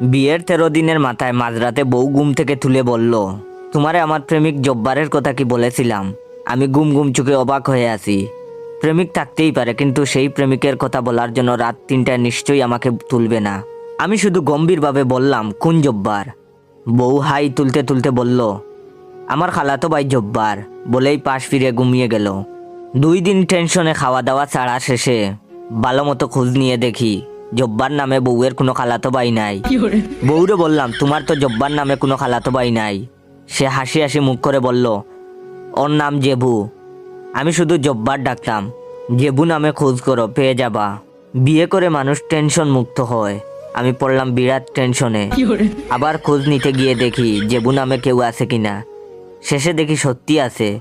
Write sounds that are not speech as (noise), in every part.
বিয়ের তেরো দিনের মাথায় মাঝরাতে বউ ঘুম থেকে তুলে বলল, তোমারে আমার প্রেমিক জব্বারের কথা কি বলেছিলাম? আমি গুম গুম চুকে অবাক হয়ে আছি। প্রেমিক থাকতেই পারে, কিন্তু সেই প্রেমিকের কথা বলার জন্য রাত তিনটায় নিশ্চয়ই আমাকে তুলবে না। আমি শুধু গম্ভীরভাবে বললাম, কোন জব্বার? বউ হাই তুলতে তুলতে বলল, আমার খালাতো ভাই জব্বার। বলেই পাশ ফিরে ঘুমিয়ে গেল। দুই দিন টেনশনে খাওয়া দাওয়া ছাড়া শেষে ভালো মতো খোঁজ নিয়ে দেখি জব্বার নামে বউয়ের কোনো খালাতো ভাই নাই। বউরে বললাম তোমার তো জব্বার নামে কোনো খালাতো ভাই নাই। সে হাসি হাসি মুখ করে বলল ওর নাম জেবু। আমি শুধু জব্বার ডাকতাম জেবু নামে খোঁজ করো পেয়ে যাবা। বিয়ে করে মানুষ টেনশন মুক্ত হয়। আমি পড়লাম বিরাট টেনশনে। আবার খোঁজ নিতে গিয়ে দেখি জেবু নামে কেউ আছে কিনা। শেষে দেখি সত্যি আছে।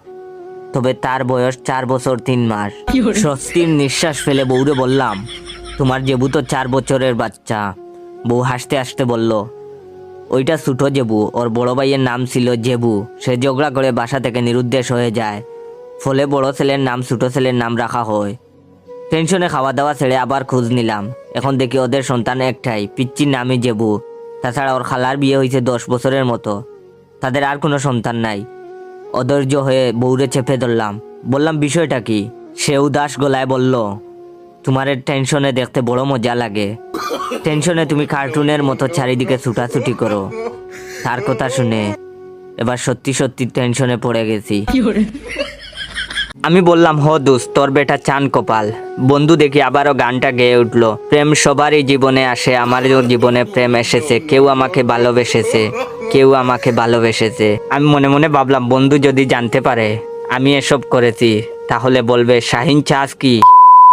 তবে তার বয়স চার বছর তিন মাস। স্বস্তির নিঃশ্বাস ফেলে বউরে বললাম তোমার জেবু তো চার বছরের বাচ্চা। বউ হাসতে হাসতে বলল, ওইটা ছোটো জেবু, ওর বড় ভাইয়ের নাম ছিল জেবু। সে ঝগড়া করে বাসা থেকে নিরুদ্দেশ হয়ে যায়। ফলে বড় ছেলের নাম ছোটো ছেলের নাম রাখা হয়। টেনশনে খাওয়া দাওয়া ছেড়ে আবার খোঁজ নিলাম। এখন দেখি ওদের সন্তান একটাই, পিচ্চির নামই জেবু। তাছাড়া ওর খালার বিয়ে হয়েছে দশ বছরের মতো। তাদের আর কোনো সন্তান নাই। অধৈর্য হয়ে বউরে চেপে ধরলাম। বললাম, বিষয়টা কি? সে উদাস গলায় বলল তোমার টেনশনে দেখতে বড় মজা লাগে। টেনশনে তুমি কার্টুনের মতো চারিদিকে ছুটাছুটি করো। তার কথা শুনে এবার সত্যি সত্যি টেনশনে পড়ে গেছি। আমি বললাম হ দোস্ত তোর বেটা চান কপাল। বন্ধু দেখি আবারও গানটা গেয়ে উঠল। প্রেম সবারই জীবনে আসে আমারও জীবনে প্রেম এসেছে। কেউ আমাকে ভালোবেসেছে কেউ আমাকে ভালোবেসেছে। আমি মনে মনে ভাবলাম বন্ধু যদি জানতে পারে আমি এসব করেছি তাহলে বলবে শাহিন চাস কি?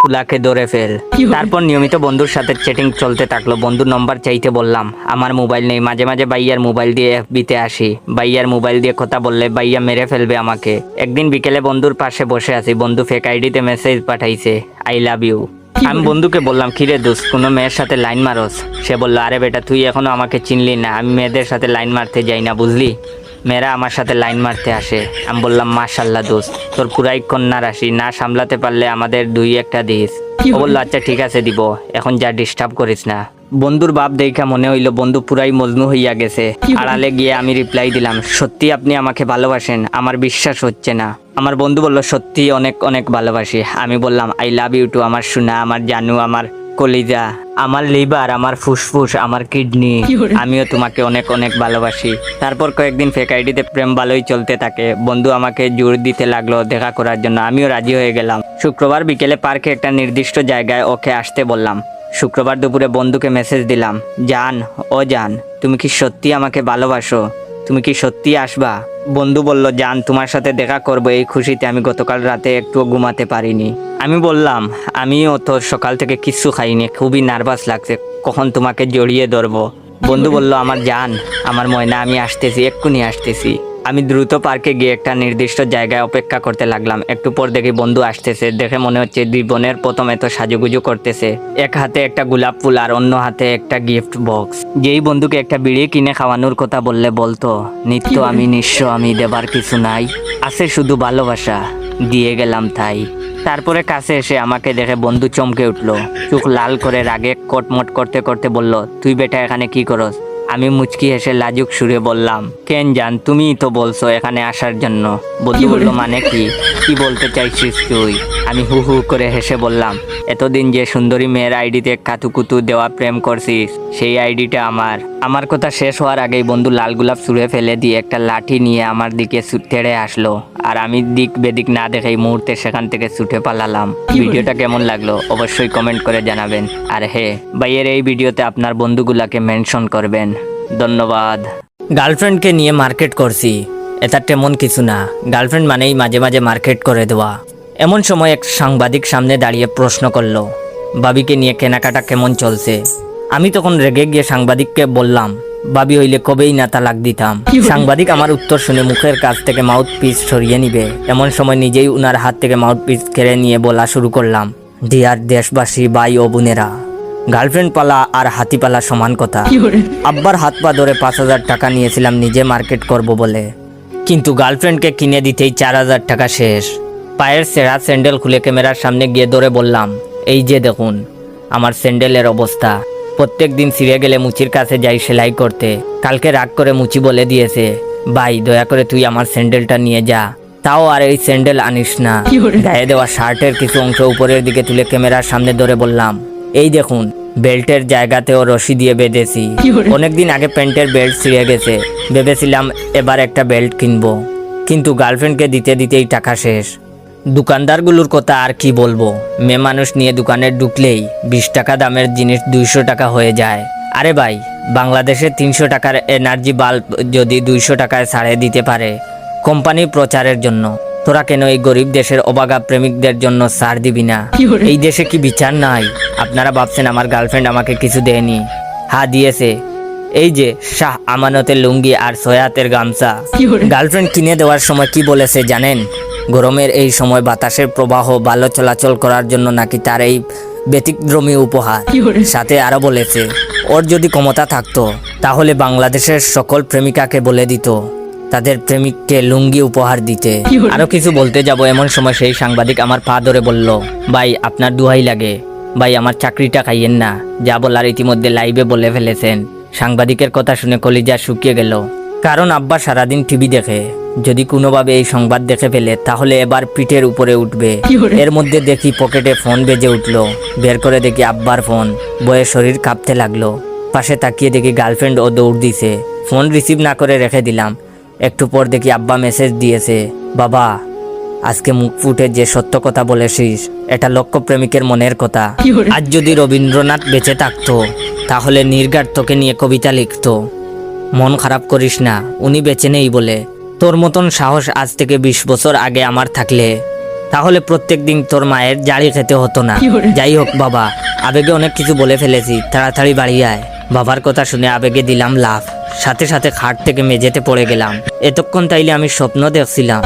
পুলাকে ধরে ফেল। তারপর নিয়মিত বন্ধুর সাথে চ্যাটিং চলতে থাকল। বন্ধুর নম্বর চাইতে বললাম আমার মোবাইল নেই। মাঝে মাঝে বাইয়ার মোবাইল দিয়ে এফবিতে আসি। বাইয়ার মোবাইল দিয়ে কথা বললে বাইয়া মেরে ফেলবে আমাকে। একদিন বিকেলে বন্ধুর পাশে বসে আছি। বন্ধু ফেক আইডিতে মেসেজ পাঠাইছে আই লাভ ইউ আমি বন্ধুকে বললাম কিরে দোস্ত কোনো মেয়ের সাথে লাইন মারস? সে বলল আরে বেটা তুই এখনও আমাকে চিনলি না। আমি মেয়েদের সাথে লাইন মারতে যাই না বুঝলি? মেয়েরা আমার সাথে লাইন মারতে আসে। আমি বললাম মাশাল্লাহ দোষ তোর পুরাই কন্যা রাশি না সামলাতে পারলে আমাদের দুই একটা দিস। ও বলল আচ্ছা ঠিক আছে দিব এখন যা ডিস্টার্ব করিস না। বন্ধুর বাপ দেখা মনে হইল বন্ধু পুরাই মজনু হইয়া গেছে। আড়ালে গিয়ে আমি রিপ্লাই দিলাম সত্যি আপনি আমাকে ভালোবাসেন আমার বিশ্বাস হচ্ছে না। আমার বন্ধু বলল সত্যি অনেক অনেক ভালোবাসি। আমি বললাম আই লাভ ইউ টু আমার সোনা আমার জানু আমার কলিজা। আমার লিভার আমার ফুসফুস আমার কিডনি আমিও তোমাকে অনেক অনেক ভালোবাসি। তারপর কয়েকদিন ফেক আইডিতে প্রেম ভালোই চলতে থাকে। বন্ধু আমাকে জোর দিতে লাগল দেখা করার জন্য। আমিও রাজি হয়ে গেলাম। শুক্রবার বিকেলে পার্কে একটা নির্দিষ্ট জায়গায় ওকে আসতে বললাম। শুক্রবার দুপুরে বন্ধুকে মেসেজ দিলাম। জান ও জান তুমি কি সত্যি আমাকে ভালোবাসো? তুমি কি সত্যি আসবা? বন্ধু বলল, জান, তোমার সাথে দেখা করব, এই খুশিতে আমি গতকাল রাতে একটুও ঘুমাতে পারিনি। আমি বললাম, আমিও তো সকাল থেকে কিচ্ছু খাইনি, খুবই নার্ভাস লাগছে, কখন তোমাকে জড়িয়ে ধরবো? বন্ধু বলল, আমার জান, আমার ময়না, আমি আসতেছি, এক্ষুনি আসতেছি। আমি দ্রুত পার্কে গিয়ে একটা নির্দিষ্ট জায়গায় অপেক্ষা করতে লাগলাম। একটু পর দেখি বন্ধু আসতেছে। দেখে মনে হচ্ছে দুই বোনের প্রথম এত সাজুগুজু করতেছে। এক হাতে একটা গোলাপ ফুল আর অন্য হাতে একটা গিফট বক্স। যেই বন্ধুকে একটা বিড়ি কিনে খাওয়ানোর কথা বললে বলতো, নিত্য আমি, নিঃস্ব আমি, দেবার কিছু নাই। আছে শুধু ভালোবাসা। দিয়ে গেলাম তাই। তারপরে কাছে এসে আমাকে দেখে বন্ধু চমকে উঠল। চোখ লাল করে রাগে কটমট করতে করতে বলল, তুই বেটা, এখানে কি করস? আমি মুচকি হেসে লাজুক সুরে বললাম কেন জান তুমিই তো বলছো এখানে আসার জন্য। বন্ধু বলল মানে কি? কি বলতে চাইছিস তুই? আমি হু হু করে হেসে বললাম এতদিন যে সুন্দরী মেয়ের আইডিতে কাতুকুতু দেওয়া প্রেম করছিস সেই আইডিটা আমার। আমার কথা শেষ হওয়ার আগেই বন্ধু লাল গোলাপ ছুঁড়ে ফেলে দিয়ে একটা লাঠি নিয়ে আমার দিকে তেড়ে আসলো। আর আমি দিক বেদিক না দেখেই মুহূর্তে সেখান থেকে ছুটে পালালাম। ভিডিওটা কেমন লাগল অবশ্যই কমেন্ট করে জানাবেন। আর হে ভাইয়ের এই ভিডিওতে আপনার বন্ধুগুলাকে মেনশন করবেন। ধন্যবাদ। গার্লফ্রেন্ডকে নিয়ে মার্কেট করছি। এটা তেমন কিছু না। গার্লফ্রেন্ড মানেই মাঝে মাঝে মার্কেট করে দেওয়া। এমন সময় এক সাংবাদিক সামনে দাঁড়িয়ে প্রশ্ন করল বাবিকে নিয়ে কেনাকাটা কেমন চলছে? আমি তখন রেগে গিয়ে সাংবাদিককে বললাম বাবি হইলে কবেই না তালাক দিতাম। সাংবাদিক আমার উত্তর শুনে মুখের কাছ থেকে মাউথ পিস সরিয়ে নিবে। এমন সময় নিজেই উনার হাত থেকে মাউথ পিস কেড়ে নিয়ে বলা শুরু করলাম ডিয়ার দেশবাসী ভাই ও বোনেরা গার্লফ্রেন্ড পালা আর হাতি পালা সমান কথা। আব্বার হাত পা ধরে পাঁচ হাজার টাকা নিয়েছিলাম নিজে মার্কেট করব বলে। কিন্তু গার্লফ্রেন্ডকে কিনে দিতেই চার হাজার টাকা শেষ। পায়ের সেরা স্যান্ডেল খুলে ক্যামেরার সামনে গিয়ে ধরে বললাম এই যে দেখুন আমার স্যান্ডেলের অবস্থা। প্রত্যেক দিন ছিঁড়ে গেলে মুচির কাছে যাই সেলাই করতে। কালকে রাগ করে মুচি বলে দিয়েছে ভাই দয়া করে তুই আমার স্যান্ডেলটা নিয়ে যা। তাও আর এই স্যান্ডেল আনিস না। গায়ে দেওয়া শার্টের কিছু অংশ উপরের দিকে তুলে ক্যামেরার সামনে ধরে বললাম এই দেখুন বেল্টের জায়গাতেও রশি দিয়ে বেঁধেছি। অনেকদিন আগে প্যান্টের বেল্ট ছিঁড়ে গেছে। ভেবেছিলাম এবার একটা বেল্ট কিনবো। কিন্তু গার্লফ্রেন্ডকে দিতে দিতেই টাকা শেষ। দোকানদারগুলোর কথা আর কি বলব? মেয়ে মানুষ নিয়ে দোকানে ঢুকলেই বিশ টাকা দামের জিনিস দুইশো টাকা হয়ে যায়। আরে ভাই বাংলাদেশে তিনশো টাকার এনার্জি বাল্ব যদি দুইশো টাকায় ছাড়ে দিতে পারে কোম্পানি প্রচারের জন্য। তোরা কেন এই গরিব দেশের অবাগা প্রেমিকদের জন্য ছাড় দিবি না? এই দেশে কি বিচার নাই? আপনারা ভাবছেন আমার গার্লফ্রেন্ড আমাকে কিছু দেয়নি। হা দিয়েছে। এই যে শাহ আমানতের লুঙ্গি আর সয়াতের গামছা। গার্লফ্রেন্ড কিনে দেওয়ার সময় কি বলেছে জানেন? গরমের এই সময় বাতাসের প্রবাহ ভালো চলাচল করার জন্য নাকি তার এই ব্যতিক্রমী উপহার? সাথে আরও বলেছে ওর যদি ক্ষমতা থাকতো তাহলে বাংলাদেশের সকল প্রেমিকাকে বলে দিত। তাদের প্রেমিককে লুঙ্গি উপহার দিতে। আরও কিছু বলতে যাব এমন সময় সেই সাংবাদিক আমার পা ধরে বলল ভাই আপনার দুহাই লাগে। ভাই আমার চাকরিটা খাইয়েন না। যা বলার ইতিমধ্যে লাইভে বলে ফেলেছেন। সাংবাদিকের কথা শুনে কলিজা শুকিয়ে গেল। কারণ আব্বা সারাদিন টিভি দেখে। যদি কোনোভাবে এই সংবাদ দেখে ফেলে তাহলে এবার পিঠের উপরে উঠবে। এর মধ্যে দেখি পকেটে ফোন বেজে উঠল। বের করে দেখি আব্বার ফোন। বয়ে শরীর কাঁপতে লাগল। পাশে তাকিয়ে দেখি গার্লফ্রেন্ড ও দৌড় দিছে। ফোন রিসিভ না করে রেখে দিলাম। একটু পর দেখি আব্বা মেসেজ দিয়েছে। বাবা আজকে মুখ ফুটে যে সত্য কথা বলেছিস এটা লক্ষ্য প্রেমিকের মনের কথা। আজ যদি রবীন্দ্রনাথ বেঁচে থাকতো তাহলে নির্গার তোকে নিয়ে কবিতা লিখতো। মন খারাপ করিস না উনি বেঁচে নেই বলে। তোর মতন সাহস আজ থেকে বিশ বছর আগে আমার থাকলে। তাহলে প্রত্যেক দিন তোর মায়ের জারি খেতে হতো না। যাই হোক বাবা আবেগে অনেক কিছু বলে ফেলেছি তাড়াতাড়ি বাড়ি আয়। বাবার কথা শুনে আবেগে দিলাম লাভ সাথে সাথে খাট থেকে মেঝেতে পড়ে গেলাম। এতক্ষণ তাইলে আমি স্বপ্ন দেখছিলাম।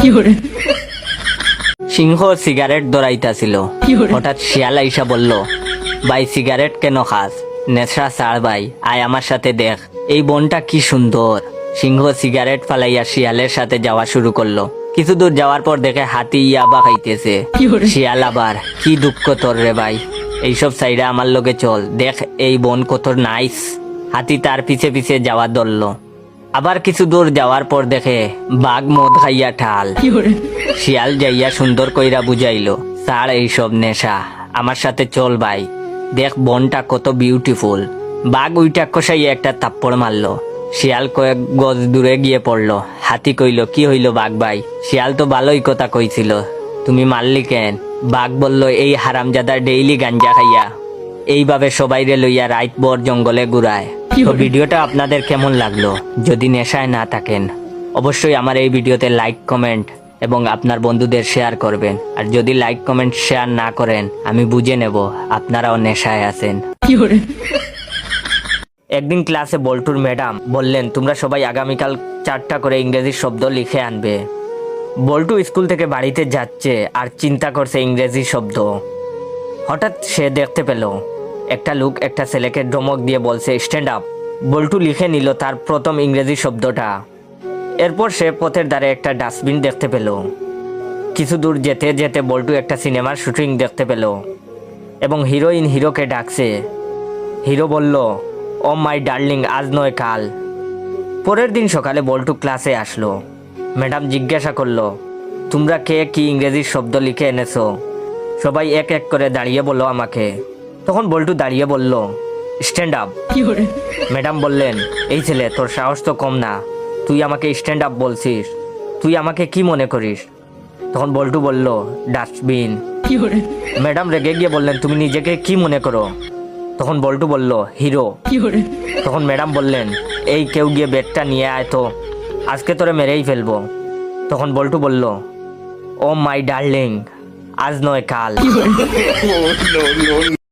সিংহ সিগারেট দৌড়াইতাছিল হঠাৎ শিয়াল আইসা বলল ভাই সিগারেট কেন খাস? নেশা ছাড় ভাই আয় আমার সাথে দেখ। এই বনটা কি সুন্দর। সিংহ সিগারেট ফালাইয়া শিয়ালের সাথে যাওয়া শুরু করল। কিছু দূর যাওয়ার পর দেখে হাতি ইয়াবা খাইতেছে। শিয়াল আবার কি দুঃখ তোর রে ভাই এইসব সাইডে আমার লোকে চল দেখ এই বন কত নাইস হাতি তার পিছে পিছে যাওয়া ধরলো। আবার কিছু দূর যাওয়ার পর দেখে বাঘ মদ খাইয়া ঠাল। শিয়াল যাইয়া সুন্দর কইরা বুঝাইলো স্যার এইসব নেশা আমার সাথে চল ভাই। দেখ বনটা কত বিউটিফুল বাঘ উইটা কষাইয়া একটা তাপ্পড় মারলো। শিয়াল কয়েক গজ দূরে গিয়ে পড়ল। হাতি কইল কি হইল বাঘ ভাই? শিয়াল তো ভালোই কথা কইছিল। তুমি মারলি কেন? বাঘ বলল এই হারামজাদা ডেইলি গাঞ্জা খাইয়া এইভাবে সবাইরে লইয়া রাইত বর জঙ্গলে ঘুরায়। তো ভিডিওটা আপনাদের কেমন লাগল? যদি নেশায় না থাকেন অবশ্যই আমার এই ভিডিওতে লাইক কমেন্ট এবং আপনার বন্ধুদের শেয়ার করবেন। আর যদি লাইক কমেন্ট শেয়ার না করেন আমি বুঝে নেব আপনারাও নেশায় আছেন। একদিন ক্লাসে বল্টুর ম্যাডাম বললেন তোমরা সবাই আগামীকাল চারটা করে ইংরেজি শব্দ লিখে আনবে। বল্টু স্কুল থেকে বাড়িতে যাচ্ছে আর চিন্তা করছে ইংরেজি শব্দ। হঠাৎ সে দেখতে পেল একটা লোক একটা ছেলেকে ধমক দিয়ে বলছে স্ট্যান্ড আপ বল্টু লিখে নিল তার প্রথম ইংরেজি শব্দটা। এরপর সে পথের দ্বারে একটা ডাস্টবিন দেখতে পেল। কিছু দূর যেতে যেতে বল্টু একটা সিনেমার শুটিং দেখতে পেল এবং হিরোইন হিরোকে ডাকছে। হিরো বলল, ও মাই ডার্লিং, আজ নয় কাল। পরের দিন সকালে বল্টু ক্লাসে আসলো। ম্যাডাম জিজ্ঞাসা করল, তোমরা কে কি ইংরেজির শব্দ লিখে এনেছো? সবাই এক এক করে দাঁড়িয়ে বলল, আমাকে। তখন বল্টু দাঁড়িয়ে বলল স্ট্যান্ড আপ ম্যাডাম বললেন এই ছেলে তোর সাহস তো কম না। তুই আমাকে স্ট্যান্ড আপ বলছিস। তুই আমাকে কি মনে করিস? তখন বল্টু বলল ডাস্টবিন ম্যাডাম রেগে গিয়ে বললেন তুমি নিজেকে কি মনে করো? তখন বল্টু বলল হিরো তখন ম্যাডাম বললেন এই কেউ গিয়ে বেডটা নিয়ে আয় তো। আজকে তোরে মেরেই ফেলব। তখন বল্টু বলল ও মাই ডার্লিং আজ নয় কাল। (laughs)